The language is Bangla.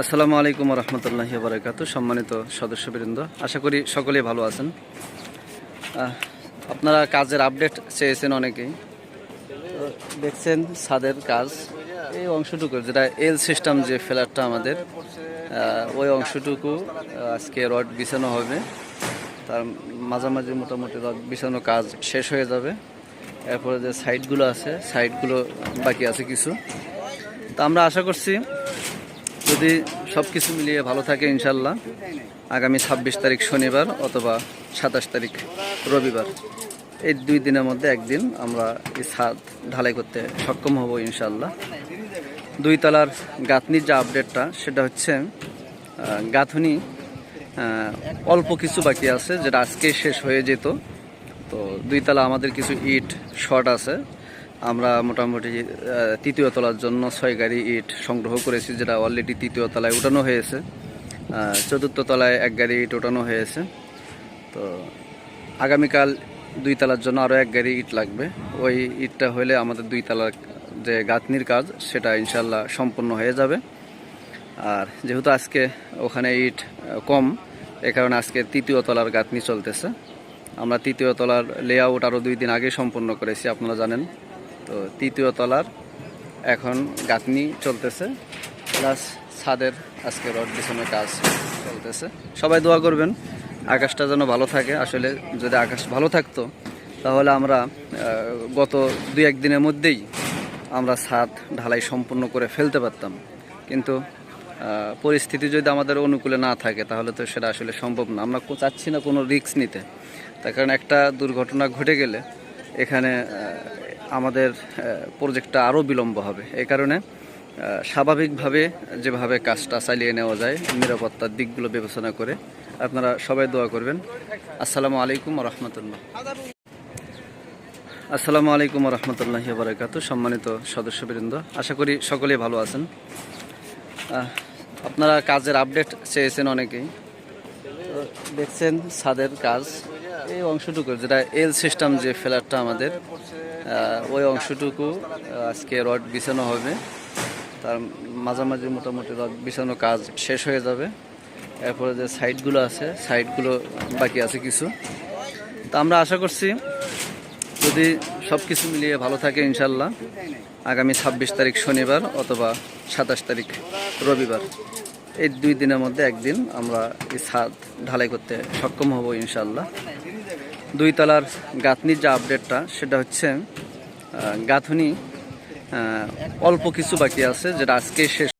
আসসালামু আলাইকুম রহমতুল্লাহ বারকাত সম্মানিত সদস্যবৃন্দ। আশা করি সকলেই ভালো আছেন। আপনারা কাজের আপডেট চেয়েছেন অনেকেই। দেখছেন ছাদের কাজ। এই অংশটুকু, যেটা এল সিস্টেম যে ফ্ল্যাটটা আমাদের ওই অংশটুকু আজকে রড বিছানো হবে। তার মাঝামাঝি মোটামুটি রড বিছানো কাজ শেষ হয়ে যাবে। এরপরে যে সাইডগুলো আছে সাইডগুলো বাকি আছে কিছু। তো আমরা আশা করছি যদি সব কিছু মিলিয়ে ভালো থাকে ইনশাল্লাহ, আগামী ছাব্বিশ তারিখ শনিবার অথবা সাতাশ তারিখ রবিবার, এই দুই দিনের মধ্যে একদিন আমরা এই ছাদ ঢালাই করতে সক্ষম হব ইনশাল্লাহ। দুই তলার গাঁথনির যে আপডেটটা সেটা হচ্ছে গাঁথনি অল্প কিছু বাকি আছে, যেটা আজকে শেষ হয়ে যেত। তো দুই তলা আমাদের কিছু ইট শর্ট আছে আমরা মোটামুটি তৃতীয় তলার জন্য ছয় গাড়ি ইট সংগ্রহ করেছি, যেটা অলরেডি তৃতীয় তলায় উঠানো হয়েছে। চতুর্থ তলায় এক গাড়ি ইট ওঠানো হয়েছে। তো আগামীকাল দুই তলার জন্য আরও এক গাড়ি ইট লাগবে। ওই ইটটা হলে আমাদের দুই তলার যে গাঁথনির কাজ, সেটা ইনশাল্লাহ সম্পূর্ণ হয়ে যাবে। আর যেহেতু আজকে ওখানে ইট কম, এ কারণে আজকে তৃতীয় তলার গাঁথনি চলতেছে। আমরা তৃতীয় তলার লেআউট আরও দুই দিন আগে সম্পূর্ণ করেছি, আপনারা জানেন। তো তৃতীয় তলার এখন গাঁথনি চলতেছে প্লাস ছাদের আজকে রড বিছানোর কাজ চলতেছে। সবাই দোয়া করবেন, আকাশটা যেন ভালো থাকে। আসলে যদি আকাশ ভালো থাকতো, তাহলে আমরা গত দুই এক দিনের মধ্যেই আমরা ছাদ ঢালাই সম্পূর্ণ করে ফেলতে পারতাম। কিন্তু পরিস্থিতি যদি আমাদের অনুকূলে না থাকে, তাহলে তো সেটা আসলে সম্ভব না। আমরা চাচ্ছি না কোনো রিস্ক নিতে। তার কারণ একটা দুর্ঘটনা ঘটে গেলে, এখানে আমাদের প্রজেক্টটা আরও বিলম্ব হবে। এই কারণে স্বাভাবিকভাবে যেভাবে কাজটা চালিয়ে নেওয়া যায়, নিরাপত্তার দিকগুলো বিবেচনা করে আপনারা সবাই দোয়া করবেন। আসসালামু আলাইকুম রহমতুল্লাহ আসসালামু আলাইকুম রহমতুল্লাহ বারকাত সম্মানিত সদস্যবৃন্দ, আশা করি সকলেই ভালো আছেন। আপনারা কাজের আপডেট চেয়েছেন অনেকেই। দেখছেন ছাদের কাজ। এই অংশটুকু, যেটা এল সিস্টেম যে ফ্ল্যাটটা আমাদের ওই অংশটুকু আজকে রড বিছানো হবে। তার মাঝামাঝি মোটামুটি রড বিছানো কাজ শেষ হয়ে যাবে। এরপরে যে সাইডগুলো আছে, সাইডগুলো বাকি আছে কিছু। তো আমরা আশা করছি যদি সব কিছু মিলিয়ে ভালো থাকে ইনশাল্লাহ, আগামী ছাব্বিশ তারিখ শনিবার অথবা সাতাশ তারিখ রবিবার। এই দুই দিনের মধ্যে একদিন আমরা এই ছাদ ঢালাই করতে সক্ষম হব ইনশাল্লাহ। দুই তলার গাঁথনির যে আপডেটটা সেটা হচ্ছে গাঁথনি অল্প কিছু বাকি আছে, যেটা আজকে শেষ